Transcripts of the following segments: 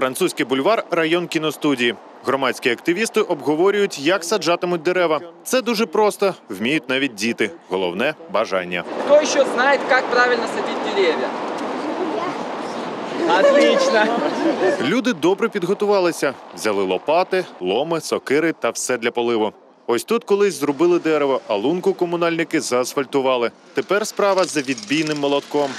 Французький бульвар, район кіностудії. Громадські активісти обговорюють, як саджатимуть дерева. Це дуже просто, вміють навіть діти. Головне бажання. Кто еще знает, как правильно садить деревья? Отлично. Люди добре підготувалися, взяли лопати, ломи, сокири та все для поливу. Ось тут колись зробили дерево, а лунку комунальники заасфальтували. Тепер справа за відбійним молотком.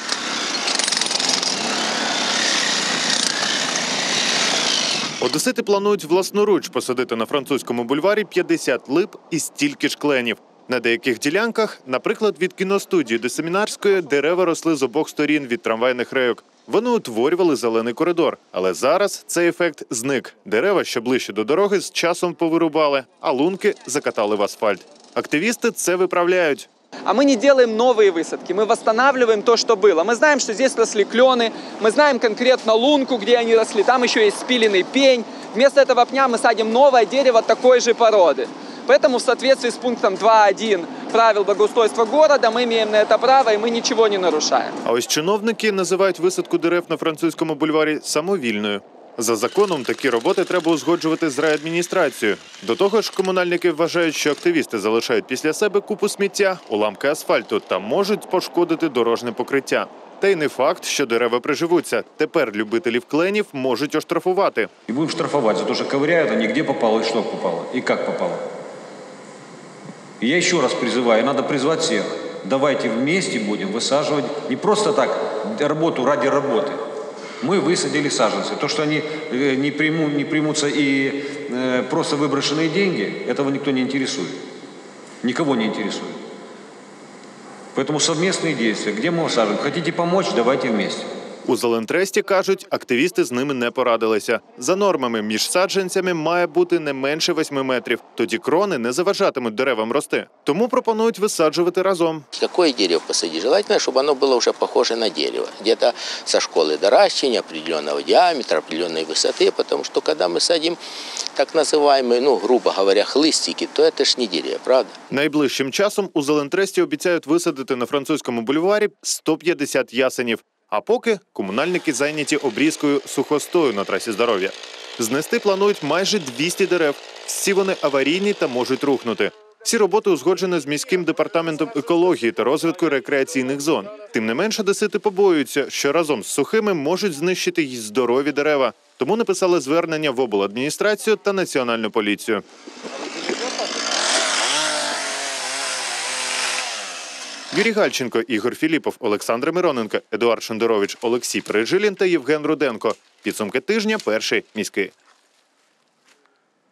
Одесити планують власноруч посадити на французькому бульварі 50 лип і стільки ж кленів. На деяких ділянках, наприклад, від кіностудії до семінарської, дерева росли з обох сторін від трамвайних рейок. Вони утворювали зелений коридор. Але зараз цей ефект зник. Дерева, що ближче до дороги, з часом повирубали, а лунки закатали в асфальт. Активісти це виправляють. А мы не делаем новые высадки, мы восстанавливаем то, что было. Мы знаем, что здесь росли клены, мы знаем конкретно лунку, где они росли, там еще есть спиленный пень. Вместо этого пня мы садим новое дерево такой же породы. Поэтому в соответствии с пунктом 2.1 правил благоустройства города мы имеем на это право и мы ничего не нарушаем. А ось чиновники називають висадку дерев на французькому бульварі самовільною. За законом такі роботи треба узгоджувати з райадміністрацією. До того ж, комунальники вважають, що активісти залишають після себе купу сміття, уламки асфальту та можуть пошкодити дорожне покриття. Та й не факт, що дерева приживуться. Тепер любителів кленів можуть оштрафувати. И будем штрафовать за то, что ковыряют, они где попало и что попало, и как попало. И я еще раз призываю, надо призвать всех. Давайте вместе будем высаживать не просто так работу ради работы. Мы высадили саженцы. То, что они э, не, приму, не примутся и э, просто выброшенные деньги, этого никто не интересует. Никого не интересует. Поэтому совместные действия. Где мы высаживаем? Хотите помочь? Давайте вместе. У Зелентресті кажуть, активісти з ними не порадилися. За нормами між саджанцями має бути не менше 8 метрів. Тоді крони не заважатимуть деревам рости. Тому пропонують висаджувати разом. Какое дерево посадить? Желательно, чтобы оно было уже похоже на дерево. Где-то со школы до ращения, определенного диаметра, определенной высоты. Потому что когда мы садим так называемые, ну, грубо говоря, хлыстики, то это ж не дерево, правда? Найближчим часом у Зелентресті обіцяють висадити на французькому бульварі 150 ясенів. А поки комунальники зайняті обрізкою сухостою на трасі здоров'я. Знести планують майже 200 дерев. Всі вони аварійні та можуть рухнути. Всі роботи узгоджені з міським департаментом екології та розвитку рекреаційних зон. Тим не менше, десити побоюються, що разом з сухими можуть знищити й здорові дерева. Тому написали звернення в обладміністрацію та національну поліцію. Юрій Гальченко, Ігор Філіпов, Олександр Мироненко, Едуард Шендерович, Олексій Пережилін та Євген Руденко. Підсумки тижня перший міський.